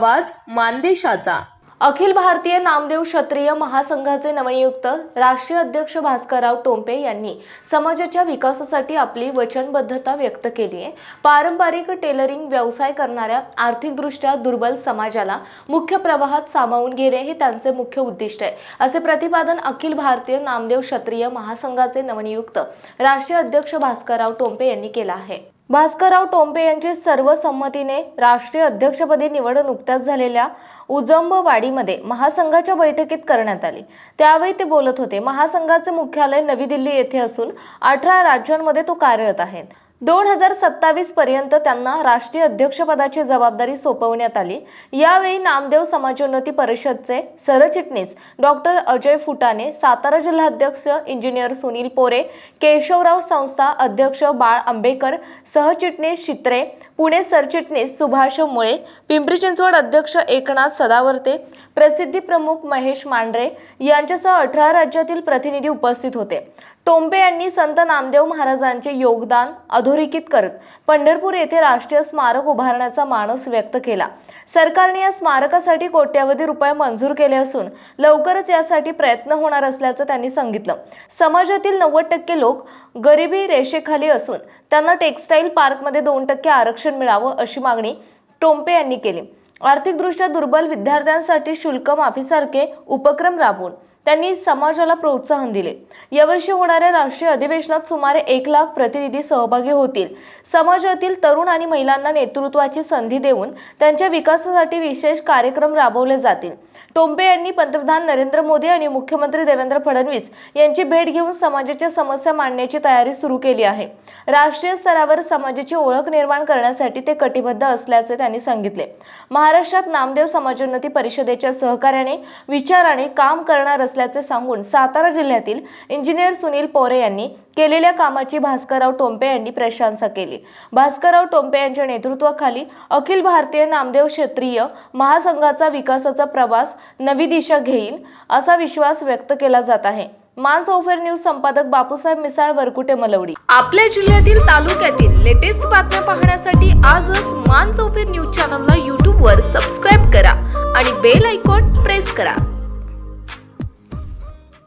आवाज मानदेशाचा. अखिल भारतीय नामदेव क्षत्रिय महासंघाचे नवनियुक्त राष्ट्रीय अध्यक्ष भास्करराव टोंपे यांनी समाजाच्या विकासासाठी आपली वचनबद्धता व्यक्त केली आहे. पारंपरिक टेलरिंग व्यवसाय करणाऱ्या आर्थिकदृष्ट्या दुर्बल समाजाला मुख्य प्रवाहात सामावून घेणे हे त्यांचे मुख्य उद्दिष्ट आहे. असे प्रतिपादन अखिल भारतीय नामदेव क्षत्रिय महासंघाचे नवनियुक्त राष्ट्रीय अध्यक्ष भास्करराव टोंपे यांनी केलं आहे. भास्करराव टोंपे यांची सर्वसंमतीने राष्ट्रीय अध्यक्षपदी निवड नुकत्याच झालेल्या उजंबवाडीमध्ये महासंघाच्या बैठकीत करण्यात आली. त्यावेळी ते बोलत होते महासंघाचे मुख्यालय नवी दिल्ली येथे असून अठरा राज्यांमध्ये तो कार्यरत आहे. दोन हजार सत्तावीस पर्यंत त्यांना राष्ट्रीय अध्यक्षपदाची जबाबदारी सोपवण्यात आली. यावेळी नामदेव समाजोन्नती परिषदचे सरचिटणीस डॉक्टर अजय फुटाणे सातारा जिल्हाध्यक्ष इंजिनियर सुनील पोरे केशवराव संस्था अध्यक्ष बाळ आंबेकर सहचिटणीस चित्रे पुणे सरचिटणीस सुभाष मुळे पिंपरी चिंचवड अध्यक्ष एकनाथ सदावर्ते प्रसिद्धी प्रमुख महेश मांढरे यांच्यासह अठरा राज्यातील प्रतिनिधी उपस्थित होते. टोंबे यांनी संत नामदेव महाराजांचे योगदान अधोरेखित करत पंढरपूर येथे राष्ट्रीय स्मारक उभारण्याचा मानस व्यक्त केला. सरकारने या स्मारकासाठी कोट्यवधी रुपये मंजूर केले असून लवकरच यासाठी प्रयत्न होणार असल्याचं त्यांनी सांगितलं. समाजातील नव्वद टक्के लोक गरिबी रेषेखाली असून त्यांना टेक्स्टाईल पार्कमध्ये दोन टक्के आरक्षण मिळावं अशी मागणी टोंपे यांनी केली. आर्थिकदृष्ट्या दुर्बल विद्यार्थ्यांसाठी शुल्क माफीसारखे उपक्रम राबवून त्यांनी समाजाला प्रोत्साहन दिले. यावर्षी होणाऱ्या राष्ट्रीय अधिवेशनात सुमारे एक लाख प्रतिनिधी सहभागी होतील. समाजातील तरुण आणि महिलांना नेतृत्वाची संधी देऊन त्यांच्या विकासासाठी विशेष कार्यक्रम राबवले जातील. टोंपे यांनी पंतप्रधान नरेंद्र मोदी आणि मुख्यमंत्री देवेंद्र फडणवीस यांची भेट घेऊन समाजाच्या समस्या मांडण्याची तयारी सुरू केली आहे. राष्ट्रीय स्तरावर समाजाची ओळख निर्माण करण्यासाठी ते कटिबद्ध असल्याचे त्यांनी सांगितले. महाराष्ट्रात नामदेव समाजोन्नती परिषदेच्या सहकार्याने विचाराने काम करणार असल्याचे सांगून सातारा जिल्ह्यातील इंजिनियर सुनील पोरे यांनी केलेल्या कामाची भास्करराव टोंपे यांनी प्रशंसा केली. भास्करराव टोंपे यांच्या नेतृत्वाखाली अखिल भारतीय नामदेव क्षेत्रीय महासंघाचा विकासाचा प्रवास नवी दिशा घेईल असा विश्वास व्यक्त केला जात आहे. मान चौफेर न्यूज संपादक बापूसाहेब मिसाळ वरकुटे मलवडी. आपल्या जिल्ह्यातील तालुक्यातील लेटेस्ट बातम्या पाहण्यासाठी आजच मान चौफेर न्यूज चॅनलला यूट्यूबवर सबस्क्राईब करा आणि बेल आयकॉन प्रेस करा.